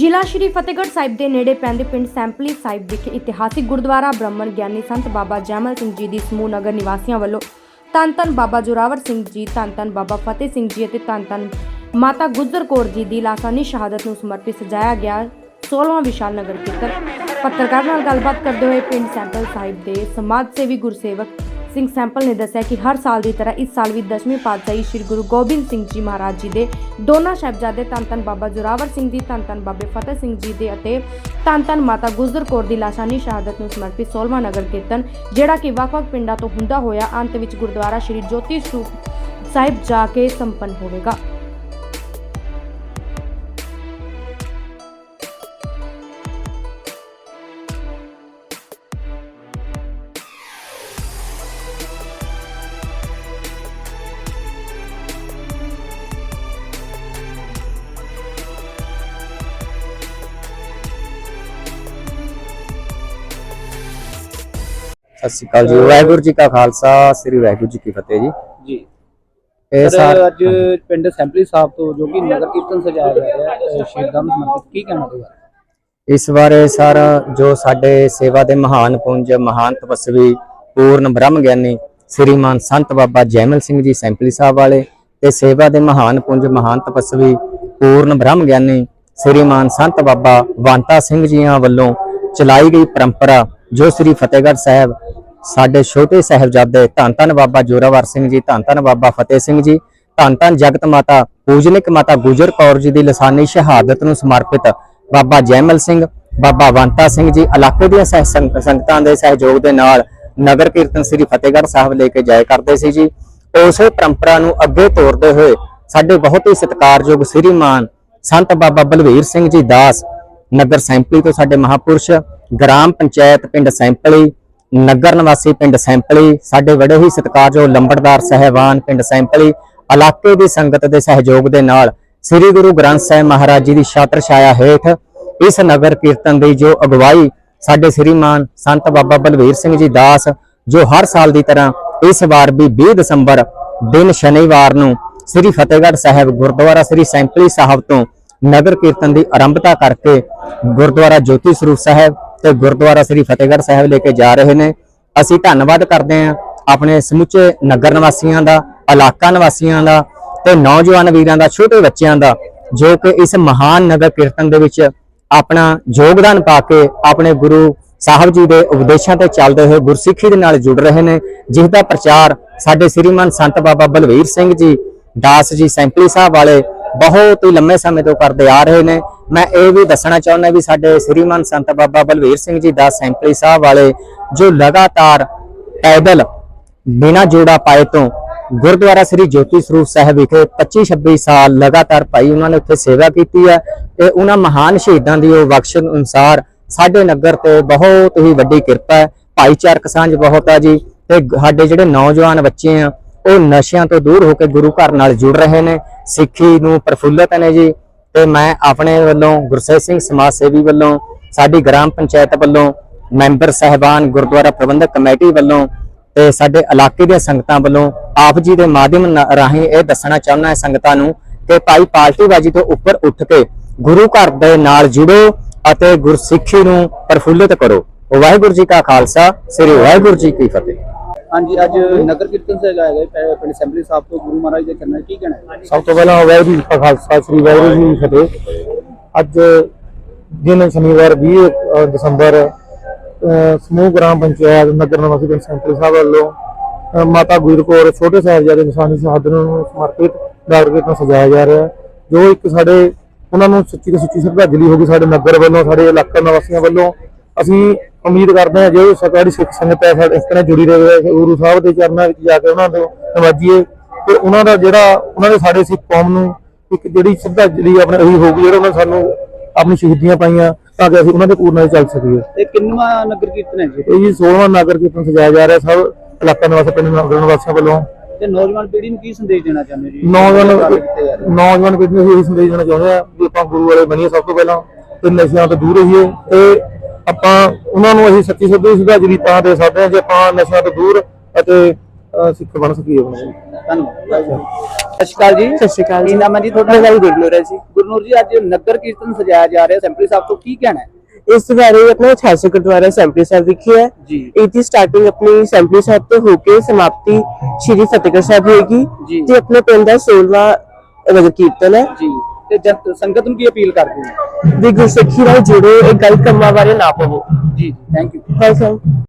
ਜ਼ਿਲ੍ਹਾ ਸ਼੍ਰੀ ਫਤਿਹਗੜ੍ਹ ਸਾਹਿਬ ਦੇ ਨੇੜੇ ਪੈਂਦੇ ਪਿੰਡ ਸੈਂਪਲੀ ਸਾਹਿਬ ਵਿਖੇ ਇਤਿਹਾਸਿਕ ਗੁਰਦੁਆਰਾ ਬ੍ਰਾਹਮਣ ਗਿਆਨੀ ਸੰਤ ਬਾਬਾ ਜੈਮਲ ਸਿੰਘ ਜੀ ਦੀ ਸਮੂਹ ਨਗਰ ਨਿਵਾਸੀਆਂ ਵੱਲੋਂ ਧੰਨ ਧੰਨ ਬਾਬਾ ਜੋਰਾਵਰ ਸਿੰਘ ਜੀ, ਧੰਨ ਧੰਨ ਬਾਬਾ ਫਤਿਹ ਸਿੰਘ ਜੀ ਅਤੇ ਧੰਨ ਧੰਨ ਮਾਤਾ ਗੁਜਰ ਕੌਰ ਜੀ ਦੀ ਲਾਸਾਨੀ ਸ਼ਹਾਦਤ ਨੂੰ ਸਮਰਪਿਤ ਸਜਾਇਆ ਗਿਆ 16ਵਾਂ ਵਿਸ਼ਾਲ ਨਗਰ ਕੀਰਤਨ। ਪੱਤਰਕਾਰ ਨਾਲ ਗੱਲਬਾਤ ਕਰਦੇ ਹੋਏ ਪਿੰਡ ਸੈਂਪਲ ਸਾਹਿਬ ਦੇ ਸਮਾਜ ਸੇਵੀ ਗੁਰਸੇਵਕ ਸਿੰਘ ਸੈਂਪਲ ਨੇ ਦੱਸਿਆ ਕਿ ਹਰ ਸਾਲ ਦੀ ਤਰ੍ਹਾਂ ਇਸ ਸਾਲ ਵੀ ਦਸਵੇਂ ਪਾਤਸ਼ਾਹੀ ਸ੍ਰੀ ਗੁਰੂ ਗੋਬਿੰਦ ਸਿੰਘ ਜੀ ਮਹਾਰਾਜ ਜੀ ਦੇ ਦੋਨਾਂ ਸਾਹਿਬਜ਼ਾਦੇ ਧੰਨ ਧੰਨ ਬਾਬਾ ਜੋਰਾਵਰ ਸਿੰਘ ਜੀ, ਧੰਨ ਧੰਨ ਬਾਬੇ ਫਤਿਹ ਸਿੰਘ ਜੀ ਦੇ ਅਤੇ ਧੰਨ ਧੰਨ ਮਾਤਾ ਗੁਜਰ ਕੌਰ ਦੀ ਲਾਸਾਨੀ ਸ਼ਹਾਦਤ ਨੂੰ ਸਮਰਪਿਤ 16ਵਾਂ ਨਗਰ ਕੀਰਤਨ, ਜਿਹੜਾ ਕਿ ਵੱਖ-ਵੱਖ ਪਿੰਡਾਂ ਤੋਂ ਹੁੰਦਾ ਹੋਇਆ, ਅੰਤ ਵਿੱਚ ਗੁਰਦੁਆਰਾ ਸ੍ਰੀ ਜੋਤੀ ਸਰੂਪ ਸਾਹਿਬ ਜਾ ਕੇ ਸੰਪੰਨ ਹੋਵੇਗਾ। ਸਤਿ ਸ਼੍ਰੀ ਅਕਾਲ ਜੀ। ਵਾਹਿਗੁਰੂ ਜੀ ਕਾ ਖਾਲਸਾ ਸ੍ਰੀ ਵਾਹਿਗੁਰੂ ਜੀ ਕੀ ਫਤਿਹ ਜੀ। ਜੀ। ਇਹ ਸਰ ਅੱਜ ਪਿੰਡ ਸੈਂਪਲੀ ਸਾਹਿਬ ਤੋਂ ਜੋ ਕਿ ਨਗਰ ਕੀਰਤਨ ਸਜਾਇਆ ਜਾ ਰਿਹਾ ਹੈ ਸ਼ਹੀਦਾਂ ਨੂੰ ਸਮਰਪਿਤ ਕੀ ਕਹਿਣਾ ਬਾਰੇ ਇਸ ਬਾਰੇ ਸਰ ਜੋ ਸਾਡੇ ਸੇਵਾ ਦੇ ਮਹਾਨ ਪੁੰਜ ਮਹਾਨ ਤਪਸਵੀ ਪੂਰਨ ਬ੍ਰਹਮ ਗਿਆਨੀ ਸ੍ਰੀਮਾਨ ਸੰਤ ਬਾਬਾ ਜੈਮਲ ਸਿੰਘ ਜੀ ਸੈਂਪਲੀ ਸਾਹਿਬ ਵਾਲੇ ਤੇ ਸੇਵਾ ਦੇ ਮਹਾਨ ਪੁੰਜ ਮਹਾਨ ਤਪਸਵੀ ਪੂਰਨ ਬ੍ਰਹਮ ਗਿਆਨੀ ਸ੍ਰੀਮਾਨ ਸੰਤ ਬਾਬਾ ਵਾਂਤਾ ਸਿੰਘ ਜੀਆਂ ਵੱਲੋਂ ਚਲਾਈ ਗਈ ਪਰੰਪਰਾ ਜੋ ਸ੍ਰੀ ਫਤਿਹਗੜ੍ਹ ਸਾਹਿਬ ਸਾਡੇ ਛੋਟੇ ਸਾਹਿਬਜ਼ਾਦੇ ਧੰਨ ਧੰਨ ਬਾਬਾ ਜੋਰਾਵਰ ਸਿੰਘ ਜੀ, ਧੰਨ ਧੰਨ ਬਾਬਾ ਫਤਿਹ ਸਿੰਘ ਜੀ, ਧੰਨ ਧੰਨ ਜਗਤ ਮਾਤਾ, ਪੂਜਨਿਕ ਮਾਤਾ ਗੁਜਰ ਕੌਰ ਜੀ ਦੀ ਲਸਾਨੀ ਸ਼ਹਾਦਤ ਨੂੰ ਸਮਰਪਿਤ ਬਾਬਾ ਜੈਮਲ ਸਿੰਘ, ਬਾਬਾ ਵੰਤਾ ਸਿੰਘ ਜੀ, ਇਲਾਕੇ ਦੀਆਂ ਸਹਿ ਸੰਗਤਾਂ ਦੇ ਸਹਿਯੋਗ ਦੇ ਨਾਲ ਨਗਰ ਕੀਰਤਨ ਸ੍ਰੀ ਫਤਿਹਗੜ੍ਹ ਸਾਹਿਬ ਲੈ ਕੇ ਜਾਇਆ ਕਰਦੇ ਸੀ ਜੀ। ਉਸੇ ਪਰੰਪਰਾ ਨੂੰ ਅੱਗੇ ਤੋਰਦੇ ਹੋਏ ਸਾਡੇ ਬਹੁਤ ਹੀ ਸਤਿਕਾਰਯੋਗ ਸ੍ਰੀਮਾਨ ਸੰਤ ਬਾਬਾ ਬਲਵੀਰ ਸਿੰਘ ਜੀ ਦਾਸ ਨਗਰ ਸੈਂਪਲੀ ਤੋਂ ਸਾਡੇ ਮਹਾਪੁਰਸ਼ ਗ੍ਰਾਮ ਪੰਚਾਇਤ ਪਿੰਡ ਸੈਂਪਲੀ, ਨਗਰ ਨਿਵਾਸੀ ਪਿੰਡ ਸੈਂਪਲੀ, ਸਾਡੇ ਬੜੇ ਹੀ ਸਤਿਕਾਰਯੋਗ ਲੰਬੜਦਾਰ ਸਹਿਬਾਨ ਪਿੰਡ ਸੈਂਪਲੀ, ਇਲਾਕੇ ਦੀ ਸੰਗਤ ਦੇ ਸਹਿਯੋਗ ਦੇ ਨਾਲ ਸ੍ਰੀ ਗੁਰੂ ਗ੍ਰੰਥ ਸਾਹਿਬ ਮਹਾਰਾਜ ਜੀ ਦੀ ਛਾਤਰ ਛਾਇਆ ਹੇਠ ਇਸ ਨਗਰ ਕੀਰਤਨ ਦੀ ਜੋ ਅਗਵਾਈ ਸਾਡੇ ਸ੍ਰੀਮਾਨ ਸੰਤ ਬਾਬਾ ਬਲਵੀਰ ਸਿੰਘ ਜੀ ਦਾਸ, ਜੋ ਹਰ ਸਾਲ ਦੀ ਤਰ੍ਹਾਂ ਇਸ ਵਾਰ ਵੀ 20 ਦਸੰਬਰ, ਦਿਨ ਸ਼ਨੀਵਾਰ ਨੂੰ ਸ੍ਰੀ ਫਤਿਹਗੜ੍ਹ ਸਾਹਿਬ ਗੁਰਦੁਆਰਾ ਸ੍ਰੀ ਸੈਂਪਲੀ ਸਾਹਿਬ ਤੋਂ ਨਗਰ ਕੀਰਤਨ ਦੀ ਆਰੰਭਤਾ ਕਰਕੇ ਗੁਰਦੁਆਰਾ ਜੋਤੀ ਸਰੂਪ ਸਾਹਿਬ ਤੇ ਗੁਰਦੁਆਰਾ ਸ੍ਰੀ ਫਤਿਹਗੜ੍ਹ ਸਾਹਿਬ ਲੈ ਕੇ ਜਾ ਰਹੇ ਨੇ। ਅਸੀਂ ਧੰਨਵਾਦ ਕਰਦੇ ਹਾਂ ਆਪਣੇ ਸਮੁੱਚੇ ਨਗਰ ਨਿਵਾਸੀਆਂ ਦਾ, ਇਲਾਕਾ ਨਿਵਾਸੀਆਂ ਦਾ ਤੇ ਨੌਜਵਾਨ ਵੀਰਾਂ ਦਾ, ਛੋਟੇ ਬੱਚਿਆਂ ਦਾ, ਜੋ ਕਿ ਇਸ ਮਹਾਨ ਨਗਰ ਕੀਰਤਨ ਦੇ ਵਿੱਚ ਆਪਣਾ ਯੋਗਦਾਨ ਪਾ ਕੇ ਆਪਣੇ ਗੁਰੂ ਸਾਹਿਬ ਜੀ ਦੇ ਉਪਦੇਸ਼ਾਂ ਤੇ ਚੱਲਦੇ ਹੋਏ ਗੁਰਸਿੱਖੀ ਦੇ ਨਾਲ ਜੁੜ ਰਹੇ ਨੇ, ਜਿਸ ਦਾ ਪ੍ਰਚਾਰ ਸਾਡੇ ਸ੍ਰੀਮਾਨ ਸੰਤ ਬਾਬਾ ਬਲਵੀਰ ਸਿੰਘ ਜੀ, ਦਾਸ ਜੀ ਸੈਂਪਲੀ ਸਾਹਿਬ ਵਾਲੇ ਬਹੁਤ ਹੀ ਲੰਮੇ ਸਮੇਂ ਤੋਂ ਕਰਦੇ ਆ ਰਹੇ ਨੇ। ਮੈਂ ਇਹ ਵੀ ਦੱਸਣਾ ਚਾਹੁੰਦਾ ਵੀ ਸਾਡੇ ਸ੍ਰੀਮਾਨ ਸੰਤ ਬਾਬਾ ਬਲਵੀਰ ਸਿੰਘ ਜੀ ਦਾ ਸੈਂਪਲੀ ਸਾਹਿਬ ਵਾਲੇ ਜੋ ਲਗਾਤਾਰ ਪੈਦਲ ਬਿਨਾ ਜੋੜਾ ਪਾਏ ਤੋਂ ਗੁਰਦੁਆਰਾ ਸ੍ਰੀ ਜੋਤੀ ਸਰੂਪ ਸਾਹਿਬ ਵਿਖੇ 25 26 ਸਾਲ ਲਗਾਤਾਰ ਭਾਈ ਉਹਨਾਂ ਨੇ ਉੱਥੇ ਸੇਵਾ ਕੀਤੀ ਹੈ ਤੇ ਉਹਨਾਂ ਮਹਾਨ ਸ਼ਹੀਦਾਂ ਦੀ ਉਹ ਬਖਸ਼ਣ ਅਨੁਸਾਰ ਸਾਡੇ ਨਗਰ ਤੇ ਬਹੁਤ ਹੀ ਵੱਡੀ ਕਿਰਪਾ ਹੈ। ਭਾਈਚਾਰਕ ਸਾਂਝ ਬਹੁਤ ਆ ਜੀ ਤੇ ਸਾਡੇ ਜਿਹੜੇ ਨੌਜਵਾਨ ਬੱਚੇ ਆ ਉਹ ਨਸ਼ਿਆਂ ਤੋਂ ਦੂਰ ਹੋ ਕੇ ਗੁਰੂ ਘਰ ਨਾਲ ਜੁੜ ਰਹੇ ਨੇ। ਸਿੱਖੀ ਨੂੰ ਪ੍ਰਫੁੱਲਤ ਨੇ ਜੀ। ਤੇ ਮੈਂ ਆਪਣੇ ਵੱਲੋਂ ਗੁਰਸੇਵ ਸਿੰਘ ਸਮਾਜ ਸੇਵੀ ਵੱਲੋਂ, ਸਾਡੀ ਗ੍ਰਾਮ ਪੰਚਾਇਤ ਵੱਲੋਂ, ਮੈਂਬਰ ਸਹਿਬਾਨ ਗੁਰਦੁਆਰਾ ਪ੍ਰਬੰਧਕ ਕਮੇਟੀ ਵੱਲੋਂ ਤੇ ਸਾਡੇ ਇਲਾਕੇ ਦੀਆਂ ਸੰਗਤਾਂ ਵੱਲੋਂ ਆਪ ਜੀ ਦੇ ਮਾਧਿਅਮ ਰਾਹੀਂ ਇਹ ਦੱਸਣਾ ਚਾਹੁੰਦਾ ਹਾਂ ਸੰਗਤਾਂ ਨੂੰ ਕਿ ਭਾਈ ਪਾਰਟੀਬਾਜੀ ਤੋਂ ਉੱਪਰ ਉੱਠ ਕੇ ਗੁਰੂ ਘਰ ਦੇ ਨਾਲ ਜੁੜੋ ਅਤੇ ਗੁਰਸਿੱਖੀ ਨੂੰ ਪ੍ਰਫੁੱਲਿਤ ਕਰੋ। ਵਾਹਿਗੁਰੂ ਜੀ ਕਾ ਖਾਲਸਾ, ਸ੍ਰੀ ਵਾਹਿਗੁਰੂ ਜੀ ਕੀ ਫਤਿਹ। ਹਾਂਜੀ, ਅੱਜ ਨਗਰ ਕੀਰਤਨ ਸਜਾਇਆ ਗਿਆ ਹੈ ਪਿੰਡ ਸੈਂਪਲੀ ਸਾਹਿਬ ਤੋਂ ਗੁਰੂ ਮਹਾਰਾਜ ਦੇ ਚਰਨਾਂ ਕੀ ਕਹਿਣਾ ਹੈ? ਸਭ ਤੋਂ ਪਹਿਲਾਂ ਵਾਹਿਗੁਰੂ ਜੀ ਕਾ ਖਾਲਸਾ, ਸ੍ਰੀ ਵਾਹਿਗੁਰੂ ਜੀ ਕੀ ਫਤਿਹ। ਅੱਜ ਦਿਨ ਸ਼ਨੀਵਾਰ 20 ਦਸੰਬਰ ਸਮੂਹ ਗ੍ਰਾਮ ਪੰਚਾਇਤ, ਨਗਰ ਨਿਵਾਸੀ ਪਿੰਡ ਸੈਂਟਰ ਸਾਹਿਬ ਵੱਲੋਂ ਮਾਤਾ ਗੁਜਰ ਕੌਰ, ਛੋਟੇ ਸਾਹਿਬਜ਼ਾਦੇ ਨਿਸ਼ਾਨੀ ਸ਼ਹਾਦਤ ਨੂੰ ਸਮਰਪਿਤ ਨਗਰ ਕੀਰਤਨ ਸਜਾਇਆ ਜਾ ਰਿਹਾ ਜੋ ਇੱਕ ਸਾਡੇ, ਉਹਨਾਂ ਨੂੰ ਸੱਚੀ ਤੋਂ ਸੱਚੀ ਸ਼ਰਧਾਂਜਲੀ ਹੋਗੀ ਸਾਡੇ ਨਗਰ ਵੱਲੋਂ, ਸਾਡੇ ਇਲਾਕਾ ਨਿਵਾਸੀਆਂ ਵੱਲੋਂ। ਅਸੀਂ ਉਮੀਦ ਕਰਦੇ ਹਾਂ ਜੋ ਸਰਕਾਰੀ ਸਿੱਖ ਸੰਗਤ ਹੈ ਸਾਡੇ ਇਸ ਨਾਲ ਜੁੜੀ ਰਹੇ ਗੁਰੂ ਸਾਹਿਬ ਦੇ ਚਰਨਾਂ ਵਿੱਚ ਜਾ ਕੇ ਉਹਨਾਂ ਤੋਂ ਨਵਾਜੀਏ। ਤੇ ਉਹਨਾਂ ਦਾ ਜਿਹੜਾ ਉਹਨਾਂ ਦੇ ਸਾਡੇ ਸਿੱਖ ਕੌਮ ਨੂੰ ਇੱਕ ਜਿਹੜੀ ਸ਼ਰਧਾਂਜਲੀ ਆਪਣੇ ਉਹੀ ਹੋਊਗੀ ਜਿਹੜਾ ਉਹਨਾਂ ਨੇ ਸਾਨੂੰ ਆਪਣੀ ਸ਼ਹੀਦੀਆਂ ਪਾਈਆਂ ਤਾਂ ਕਿ ਅਸੀਂ ਉਹਨਾਂ ਦੇ ਪੂਰਨਾਂ ਚੱਲ ਸਕੀਏ। ਇਹ ਕਿੰਨਵਾਂ ਨਗਰ ਕੀਰਤਨ ਹੈ ਜੀ? ਇਹ ਜੀ 16ਵਾਂ ਨਗਰ ਕੀਰਤਨ ਸਜਾਇਆ ਜਾ ਰਿਹਾ ਸਭ ਇਲਾਕਾ ਨਿਵਾਸੀ ਪਿੰਡ ਨਗਰ ਨਿਵਾਸੀਆਂ ਵੱਲੋਂ। ਤੇ ਨੌਜਵਾਨ ਪੀੜ੍ਹੀ ਨੂੰ ਕੀ ਸੰਦੇਸ਼ ਦੇਣਾ ਚਾਹੁੰਦੇ ਜੀ? ਨੌਜਵਾਨ ਨੇ। ਨੌਜਵਾਨ ਪੀੜ੍ਹੀ ਨੂੰ ਇਹ ਸੰਦੇਸ਼ ਦੇਣਾ ਚਾਹੁੰਦੇ ਆ ਵੀ ਆਪਾਂ ਗੁਰੂ ਵਾਲੇ ਬਣੀਏ ਸਭ ਤੋਂ ਪਹਿਲਾਂ ਤੇ ਨਸ਼ਿਆਂ ਤੋਂ ਦੂਰ ਰਹੀਏ ਤੇ ਆਪਾਂ ਉਹਨਾਂ ਨੂੰ ਅਸੀਂ ਸੱਚੀ ਸੱਚੀ ਸ਼ਰਧਾਂਜਲੀ ਤਾਂ ਦੇ ਸਕਦੇ ਹਾਂ ਜੇ ਆਪਾਂ ਨਸ਼ਿਆਂ ਤੋਂ ਦੂਰ ਅਤੇ ਅਹ, ਸਿੱਖ ਬਣ ਸਕੀਏ ਬਣਾਈਏ ਧੰਨਵਾਦ। ਸਤਿ ਸ਼੍ਰੀ ਅਕਾਲ ਜੀ। ਸਤਿ ਸ਼੍ਰੀ ਅਕਾਲ ਕੀ ਜੀ ਨਾਮ ਹੈ ਜੀ ਤੁਹਾਡਾ? ਮੇਰਾ ਨਾਮ ਗੁਰਨੂਰ ਹੈ ਜੀ। ਗੁਰਨੂਰ ਜੀ ਅੱਜ ਨਗਰ ਕੀਰਤਨ ਸਜਾਇਆ ਜਾ ਰਿਹਾ ਸੈਂਪਲੀ ਸਾਹਿਬ ਤੋਂ। ਕੀ ਕਹਿਣਾ ਹੈ? ਇਸ ਬਾਰੇ ਆਪਣਾ ਇਤਿਹਾਸਕ ਗੁਰਦੁਆਰਾ ਸੈਂਪਲੀ ਸਾਹਿਬ ਵਿਖੇ ਹੈ। ਜੀ। ਇਹਦੀ ਸਟਾਰਟਿੰਗ ਆਪਣੀ ਸੈਂਪਲੀ ਸਾਹਿਬ ਤੋਂ ਹੋ ਕੇ ਸਮਾਪਤੀ ਸ਼੍ਰੀ ਫਤਿਹਗੜ੍ਹ ਸਾਹਿਬ ਹੋਏਗੀ ਜੀ। ਤੇ ਆਪਣੇ ਪਿੰਡ ਦਾ 16ਵਾਂ ਨਗਰ ਕੀਰਤਨ ਹੈ। ਜੀ। ਤੇ ਜਨ- ਸੰਗਤ ਨੂੰ ਕੀ ਅਪੀਲ ਕਰਦੇ ਹੋ? ਵੀ ਗੁਰਸਿੱਖੀ ਨਾਲ ਜੁੜੋ ਇਹ ਗਲਤ ਕੰਮਾਂ ਬਾਰੇ ਨਾ ਪਵੋ। ਜੀ ਥੈਂਕ ਯੂ ਵੈਲਕਮ